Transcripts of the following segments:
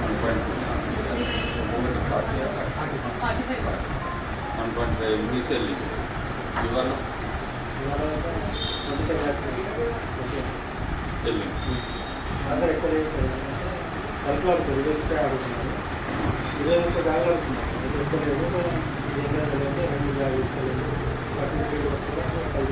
One point ఒకటి forty one point five MBs వెళ్ళి ఇవాళ ట్వంటీ ఫైవ్ వెళ్ళి ఆర్డర్ ఎక్కువ లేదు సార్ సరుకులు ఆడుతుంది ఇరవై ముప్పై ఆడుతున్నాను ఇరవై ముప్పై బ్యాగులు ఆడుతున్నాను ఇది ఎక్కువ లేదు ఏం లేదంటే రెండు బ్యాగులు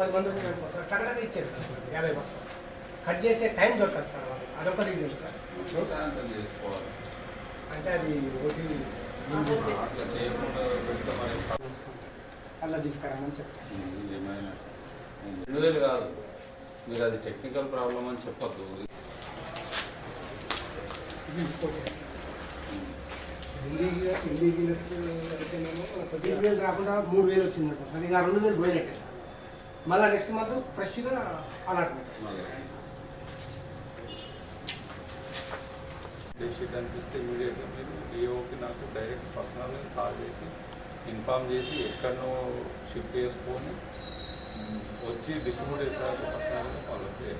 పది మంది వచ్చారు టక్కన ఇచ్చారు యాభై బస్తాలు కట్ చేసే టైం దొరకదు సార్ వాళ్ళు అదొక రీజన్ అంటే అది ఒకటి అలా తీసుకురామని చెప్తాను కాదు మీరు అది టెక్నికల్ ప్రాబ్లం అని చెప్పొద్దు. కొద్ది వేలు రాకుండా మూడు వేలు వచ్చింది సార్ ఇంకా రెండు వేలు పోయినట్టే. సార్ మళ్ళీ నెక్స్ట్ మంత్ ఫ్రెష్గా అలాట్మెంట్. మళ్ళీ. షీట్ అనిపిస్తే ఇమీడియట్గా మీరు ఏఓకి నాకు డైరెక్ట్ పర్సనల్ కాల్ చేసి ఇన్ఫామ్ చేసి ఎక్కడనో షిఫ్ట్ చేసుకొని వచ్చి డిస్ట్రిబ్యూట్ చేసారు పర్సనల్గా వాళ్ళకి